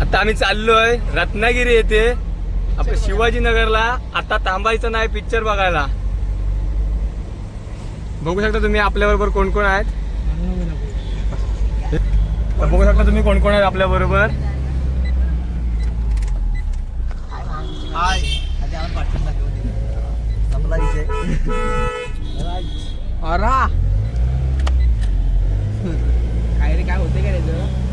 आता आम्ही चाललोय रत्नागिरी येथे. आपलं शिवाजीनगरला आता थांबायचं नाही पिक्चर बघायला. बघू शकता तुम्ही आपल्या बरोबर कोण कोण आहेत. बघू शकता तुम्ही कोण कोण आहेत आपल्या बरोबर. काय रे काय होते काय रे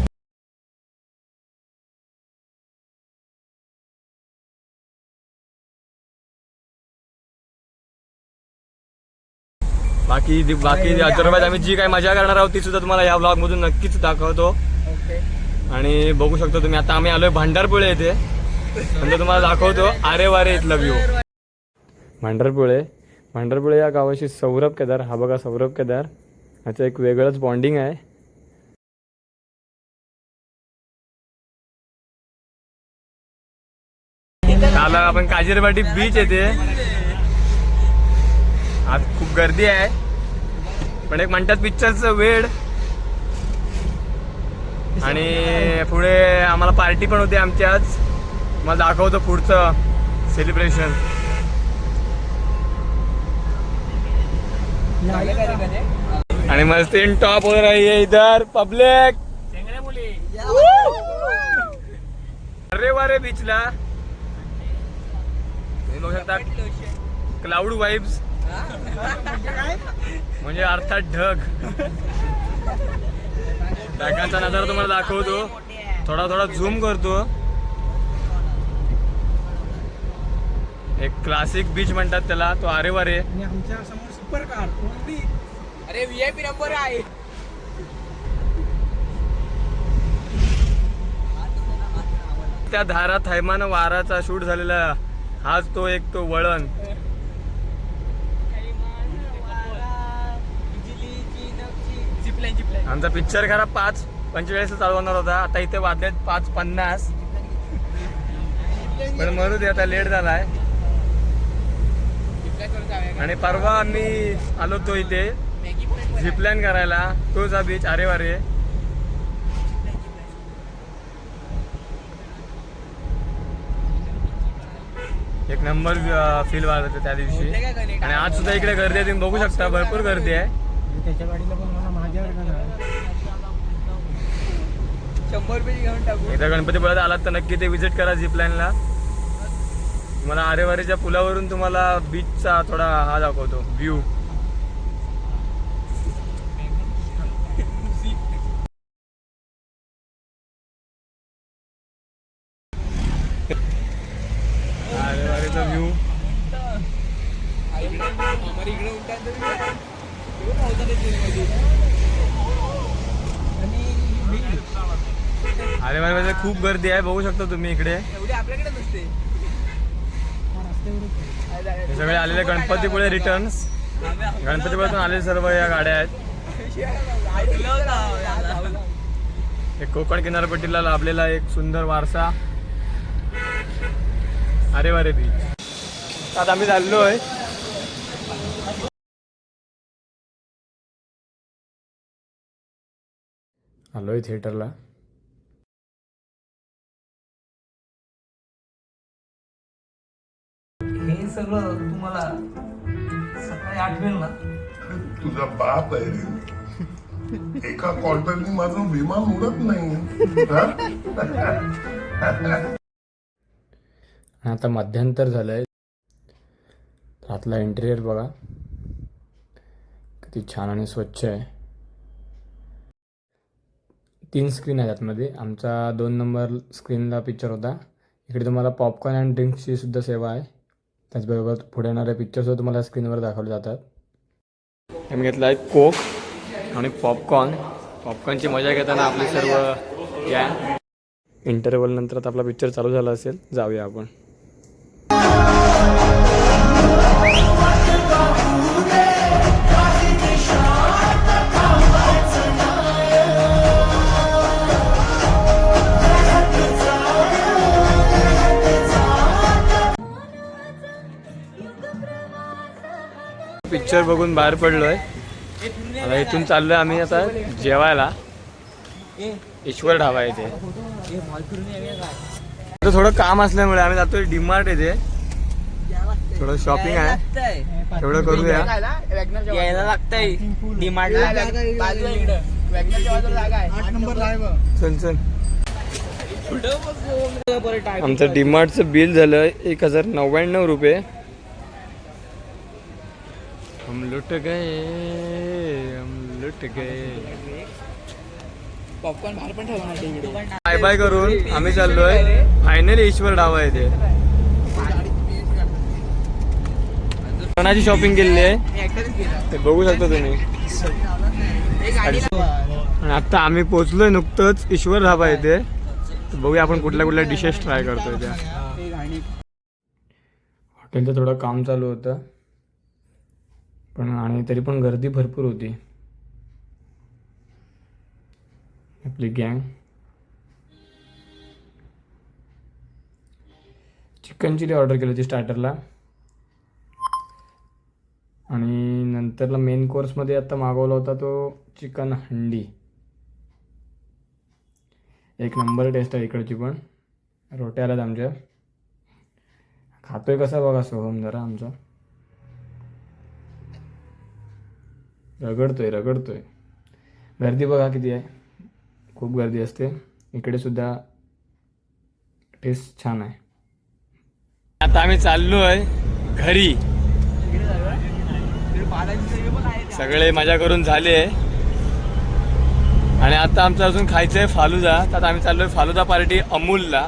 बाकी बाकी अदरवाईज आम्ही जी काय मजा करणार आहोत ती सुद्धा तुम्हाला या ब्लॉग मधून नक्कीच दाखवतो. आणि बघू शकतो तुम्ही आता आम्ही आलोय भांडारपुळे येथे. म्हणजे तुम्हाला दाखवतो आरे वारे इथला व्ह्यू भांडारपुळे भांडारपुळे या गावाशी सौरभ केदार हा बघा सौरभ केदार. याचं एक वेगळंच बॉन्डिंग आहे. काल आपण काजीरवाडी बीच येते आज खूप गर्दी आहे. पण एक म्हणतात पिक्चरचं वेळ आणि पुढे आम्हाला पार्टी पण होती आमची आज. मला दाखवतो पुढचं सेलिब्रेशन आणि मस्त इन टॉप हो रही है इधर पब्लिक अरे वारे बीचला क्लाउड वाईब्स म्हणजे अर्थात ढग. ढगांचा नजारा तुम्हाला दाखवतो. थोडा थोडा झूम करतो. एक क्लासिक बीच म्हणतात त्याला तो आरे वारे आणि आमच्यासमोर सुपर कार अरे व्ही आय पी नंबर आहे. त्या धारा थैमान वाराचा शूट झालेला. हाच तो एक तो वळण. आमचा पिक्चर खरा पाच पंचेचाळीस चालवणार होता. आता इथे वाजलेत पाच पन्नास. पण मरू दे आता लेट झालाय. आणि परवा आम्ही आलो तो इथे झिपलाईन करायला. तोच हा बीच अरे वारे एक नंबर फील वाजत होते त्या दिवशी. आणि आज सुद्धा इकडे गर्दी आहे तुम्ही बघू शकता भरपूर गर्दी आहे. त्याच्या गाडीला पण मला माझ्यावर का शंभर रुपये घेऊन टाकू. एकदा गणपतीपुळ्यात आलात तर नक्की ते विजिट करा झिपलाईनला तुम्हाला आरेवारीच्या पुलावरून तुम्हाला बीचचा थोडा हा दाखवतो व्ह्यू आरेवारीचा व्ह्यू आम्हाला आणि आरेवारीमध्ये खूप गर्दी आहे बघू शकता तुम्ही इकडे. सगळे आलेले गणपतीपुळे रिटर्न्स गणपतीपुळ्यातून आलेले सर्व या गाड्या आहेत. एक कोकण किनारपट्टीला लाभलेला एक सुंदर वारसा. अरे वारे बीच आता आम्ही चाललोय. आलोय थिएटरला सगळं तुम्हाला सकाळी आठवेल ना. तुझा बाप आहे रे. एका क्वार्टरनी माझं विमान उडत नाही. हा? आता मध्यंतर झालंय. आतला इंटेरियर बघा. किती छान आणि स्वच्छ आहे. तीन स्क्रीन आहेत आतमध्ये. आमचा दोन नंबर स्क्रीनला पिक्चर होता. इकडे तुम्हाला पॉपकॉर्न अँड ड्रिंक्सची सुद्धा सेवा आहे. त्याचबरोबर पुढे येणारे पिक्चरसुद्धा तुम्हाला स्क्रीनवर दाखवले जातात. मी घेतला आहे कोक आणि पॉपकॉर्न पॉपकॉर्नची मजा घेताना आपली सर्व या. इंटरवल नंतर आता आपला पिक्चर चालू झाला असेल. जाऊया आपण. पिक्चर बघून बाहेर पडलोय. आता इथून चाललोय आम्ही आता जेवायला. ईश्वर ढाबा आहे इथे आता थोडं काम असल्यामुळे आम्ही जातोय डीमार्ट येते थोडं शॉपिंग आहे. तेवढं करूया. यायला लागतंय. डिमांडला चल चल. आमचं डीमार्टचं बिल झालं एक हजार नव्याण्णव रुपये हम लुट गए हम लुट गए। पॉपकॉर्न बाहेर पण नाही बाय बाय करून आम्ही चाललोय. फायनली ईश्वर ढाबा येते. सणाची शॉपिंग केलेली आहे. ते बघू शकता तुम्ही. आणि आता आम्ही पोचलोय नुकतंच ईश्वर ढाबा येते बघूया आपण कुठल्या कुठल्या डिशेस ट्राय करतोय त्या. हॉटेलचं थोडं काम चालू होतं. पण आणि तरी पण गर्दी भरपूर होती. आपली गँग. चिकन चिली ऑर्डर केली होती स्टार्टरला. आणि नंतरला मेन कोर्समध्ये आता मागवला होता तो चिकन हंडी. एक नंबर टेस्ट आहे इकडची पण. रोट्या आल्यात आमच्या. खातोय कसा बघा सोहम जरा आमचा. रगडतोय रगडतोय. गर्दी बघा किती आहे. खूप गर्दी असते. इकडे सुद्धा टेस्ट छान आहे. आता आम्ही चाललो आहे घरी. सगळे मजा करून झाले. आणि आता आमचं अजून खायचं आहे फालुदा. तर आता आम्ही चाललोय फालुदा पार्टी अमूलला.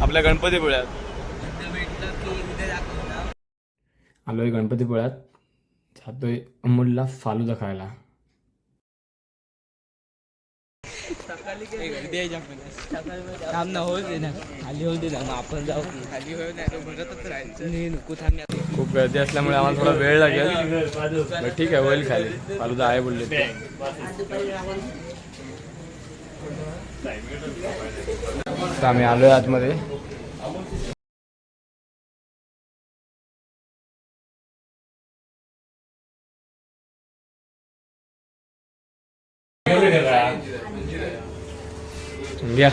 आपल्या गणपतीपुळ्यात. आलोय गणपतीपुळ्यात. जातोय अमोलला फालुदा खायला. जाऊ खूप गर्दी असल्यामुळे आम्हाला थोडा वेळ लागेल. ठीक आहे होईल खाली. फालुदा आहे बोलले तर आम्ही आलोय आतमध्ये. घ्या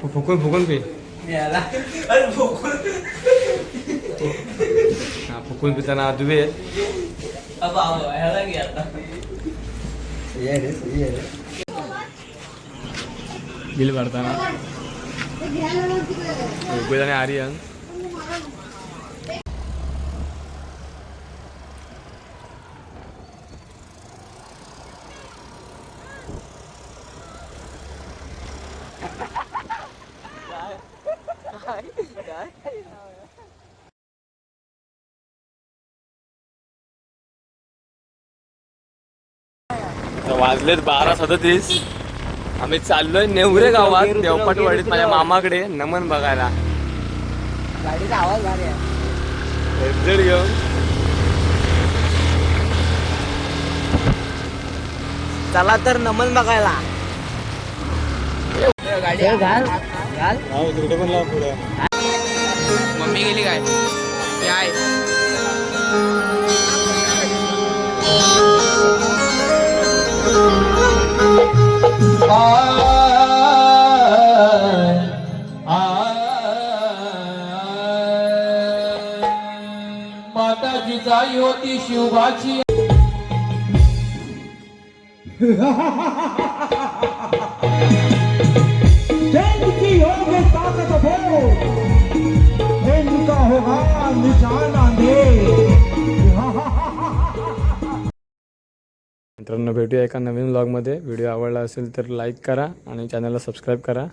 फु- फुकून फुकून पी. फुकून. කුම්පිතනාදුවේ අප ඇහලා ගියත්තා. ඒ ඒ බිල් වර්තනා ඔය කොහෙද ආරියන්? तर वाजलेत बारा सदतीस. आम्ही चाललोय नेवरे गावात देवपाटवाडीत माझ्या मामाकडे नमन बघायला. गाडीचा आवाज भारी आहे. हेडसेट घेऊन. चला तर नमन बघायला. गाडी घाल. घाल. मम्मी गेली काय? काय माताची जाई होती शिवबाची की हो होगा निशान आंधी मित्रांनो भेटूया एका नवीन ब्लॉगमध्ये व्हिडिओ आवडला असेल तर लाईक करा आणि चॅनलला सबस्क्राईब करा.